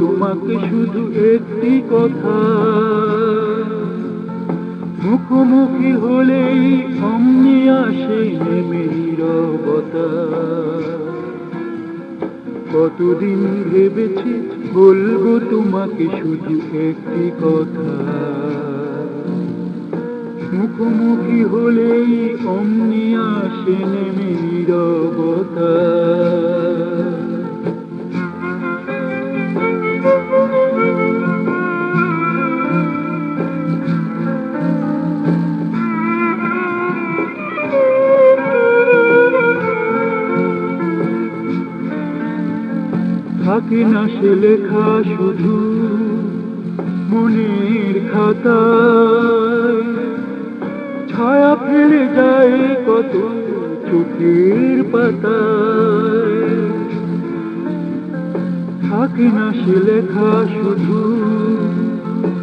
তোমাকে শুধু একটি কথা। মুখোমুখি হলেই অমনি আসে নেমে কতদিন ভেবেছি, বলব তোমাকে শুধু একটি কথা। মুখোমুখি হলেই অমনি আসে নেমে নীরবতা। থাকে না সে লেখা শুধু মনের খাতায়। ছায়া ফেলে যায় কত চোখের পাতায়। থাকে না সে লেখা শুধু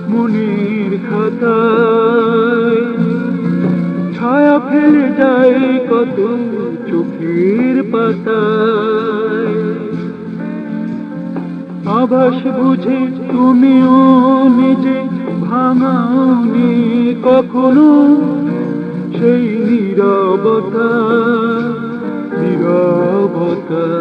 মনের খাতায়। ছায়া ফেলে যায় কত চোখের পাতায়। আভাস বুঝে তুমিও নিজে ভাঙাওনি কখনো। সেই নিরবতা নীরবতা।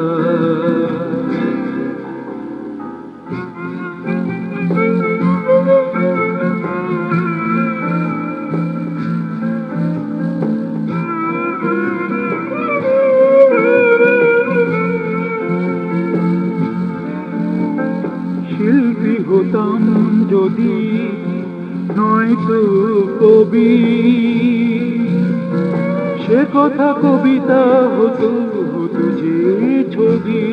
হতাম যদি নয়তো কবি। সে কথা কবিতা হতো হতো যে ছবি।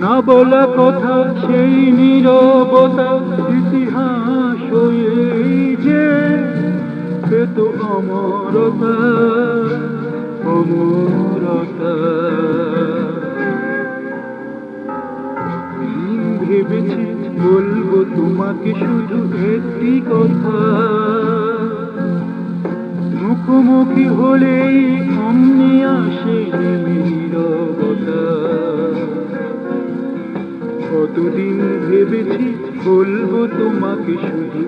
না বলা কথা, সেই নীরবতা ইতিহাস হয়ে যে পেত অমরতা অমরতা তোমাকে শুধু একটি কথা। মুখোমুখি হলেই অমনি আসে কতদিন ভেবেছি বলব তোমাকে শুধু